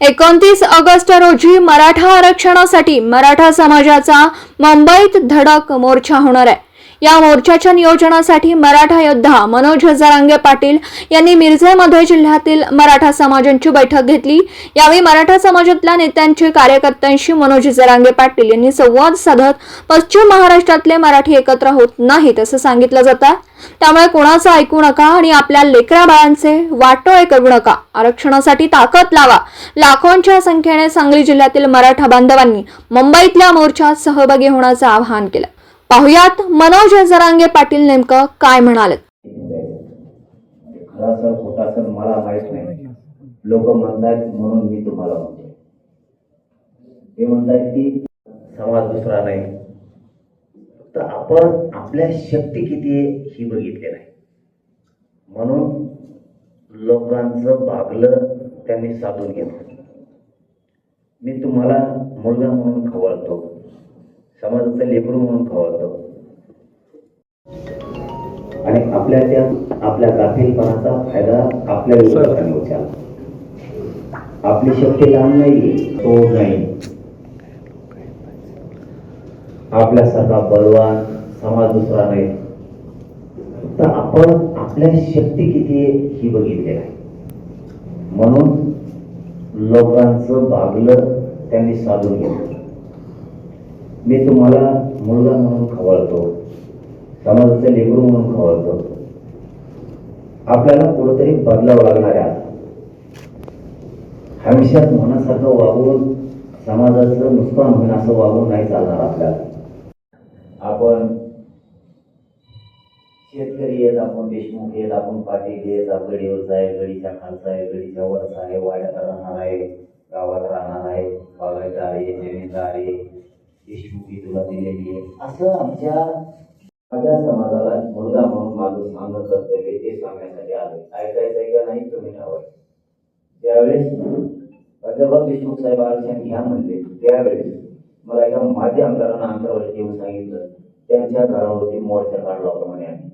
एकोणतीस ऑगस्ट रोजी मराठा आरक्षणासाठी मराठा समाजाचा मुंबईत धडक मोर्चा होणार आहे. या मोर्चाच्या नियोजनासाठी मराठा योद्धा मनोज हजारांगे पाटील यांनी मिरजेमध्ये जिल्ह्यातील मराठा समाजांची बैठक घेतली. यावेळी मराठा समाजातल्या नेत्यांचे कार्यकर्त्यांशी मनोज हजारांगे पाटील यांनी संवाद साधत पश्चिम महाराष्ट्रातले मराठी एकत्र होत नाहीत असं सांगितलं जातं. त्यामुळे कोणाचं ऐकू नका आणि आपल्या लेकरा बाळांचे वाटोळे करू नका. आरक्षणासाठी ताकद लावा. लाखोंच्या संख्येने सांगली जिल्ह्यातील मराठा बांधवांनी मुंबईतल्या मोर्चात सहभागी होण्याचं आवाहन केलं. पाहुयात मनोज जरांगे पाटील नेमकं काय म्हणाले खरा सर खोटा सर मला माहीत नाही. लोक म्हणतायत म्हणून मी तुम्हाला म्हणतो हे म्हणतात की समाज दुसरा नाही. तर आपण आपल्या शक्ती किती आहे ही बघितली नाही. म्हणून लोकांचं भागलं त्यांनी साधून घेतलं. मी तुम्हाला मुलगा म्हणून खवळतो. समाजाचं लेकरू म्हणून खवळतो आणि आपल्या त्या आपल्या गाफीलपणाचा फायदा आपल्या उचलला आपली शक्ती लहान नाही तो नाही आपल्यासारखा बलवान समाज दुसरा नाही. तर आपण आपल्या शक्ती किती आहे ही बघितली आहे. म्हणून लोकांचं भागलं त्यांनी साधून घेतलं. मी तुम्हाला मुलगा म्हणून खवळतो समाजाचं लेकरू म्हणून खवळतो. आपल्याला कुठंतरी बदलावं लागणार आहे हमेशात मनासारखं वागून समाजाचं नुकसान होईल असं वागून नाही चालणार आपल्याला. आपण शेतकरी आहेत आपण देशमुख आहेत आपण पाटील आहेत गडीवरचा आहे गडीच्या खालचा आहे गडीच्या वरचा आहे वाड्यात राहणार आहे गावात राहणार आहे बागायचा आहे जमीनदार आहे तुला दिलेली आहे. असं आमच्या माझ्या समाजाला मुलगा म्हणून माझं सांगणं कर्तव्य ते सांगण्यासाठी आलं ऐकायचं आहे का नाही तुम्ही ठावाय त्यावेळेस प्राध्यापक देशमुख साहेब आरक्षण ह्या म्हणले त्यावेळेस मला एका माजी आमदारांना आमच्यावरती येऊन सांगितलं. त्यांच्या घरावरती मोर्चा काढला प्रमाणे आम्ही.